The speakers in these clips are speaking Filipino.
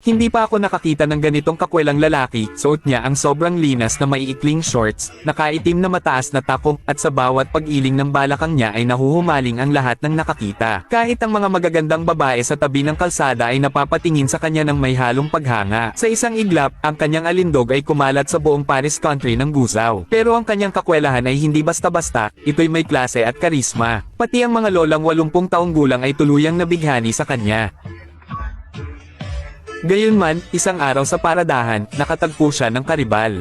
Hindi pa ako nakakita ng ganitong kakwelang lalaki, suot niya ang sobrang linas na maiikling shorts, nakaitim na mataas na takong, at sa bawat pag-iling ng balakang niya ay nahuhumaling ang lahat ng nakakita. Kahit ang mga magagandang babae sa tabi ng kalsada ay napapatingin sa kanya ng may halong paghanga. Sa isang iglap, ang kanyang alindog ay kumalat sa buong Paris country ng gusaw. Pero ang kanyang kakwelahan ay hindi basta-basta, ito'y may klase at karisma. Pati ang mga lolang 80 taong gulang ay tuluyang nabighani sa kanya. Gayunman, isang araw sa paradahan, nakatagpo siya ng karibal.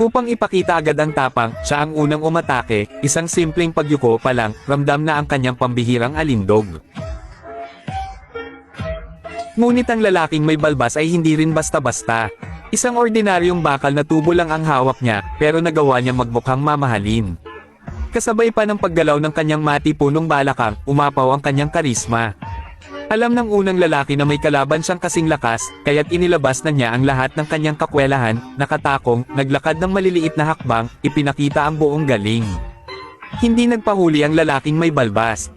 Upang ipakita agad ang tapang, siya ang unang umatake, isang simpleng pagyuko pa lang, ramdam na ang kanyang pambihirang alindog. Ngunit ang lalaking may balbas ay hindi rin basta-basta. Isang ordinaryong bakal na tubo lang ang hawak niya, pero nagawa niya magmukhang mamahalin. Kasabay pa ng paggalaw ng kanyang mati punong balakang, umapaw ang kanyang karisma. Alam ng unang lalaki na may kalaban siyang kasing lakas, kaya't inilabas na niya ang lahat ng kanyang kakwelahan, nakatakong, naglakad ng maliliit na hakbang, ipinakita ang buong galing. Hindi nagpahuli ang lalaking may balbas.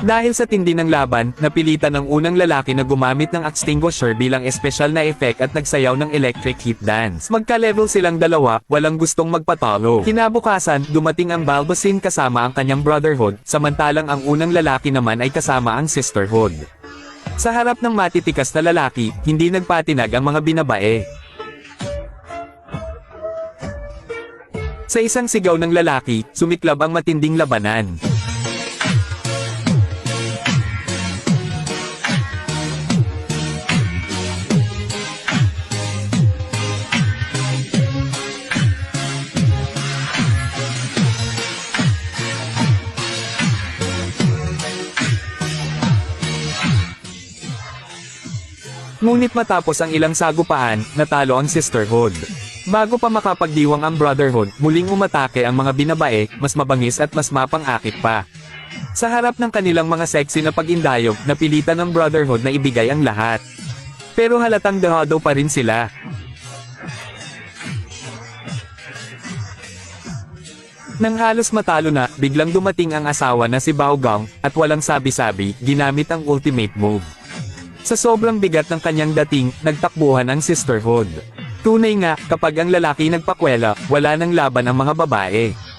Dahil sa tindi ng laban, napilitan ng unang lalaki na gumamit ng extinguisher bilang espesyal na effect at nagsayaw ng electric heat dance. Magka-level silang dalawa, walang gustong magpatalo. Kinabukasan, dumating ang Balbasin kasama ang kanyang brotherhood, samantalang ang unang lalaki naman ay kasama ang sisterhood. Sa harap ng matitikas na lalaki, hindi nagpatinag ang mga binabae. Sa isang sigaw ng lalaki, sumiklab ang matinding labanan. Ngunit matapos ang ilang sagupaan, natalo ang sisterhood. Bago pa makapagdiwang ang brotherhood, muling umatake ang mga binabae, mas mabangis at mas mapang-akit pa. Sa harap ng kanilang mga sexy na pag-indayog, napilitan ng brotherhood na ibigay ang lahat. Pero halatang dehado pa rin sila. Nang halos matalo na, biglang dumating ang asawa na si Baogang, at walang sabi-sabi, ginamit ang ultimate move. Sa sobrang bigat ng kanyang dating, nagtakbuhan ang sisterhood. Tunay nga, kapag ang lalaki nagpakwela, wala nang laban ang mga babae.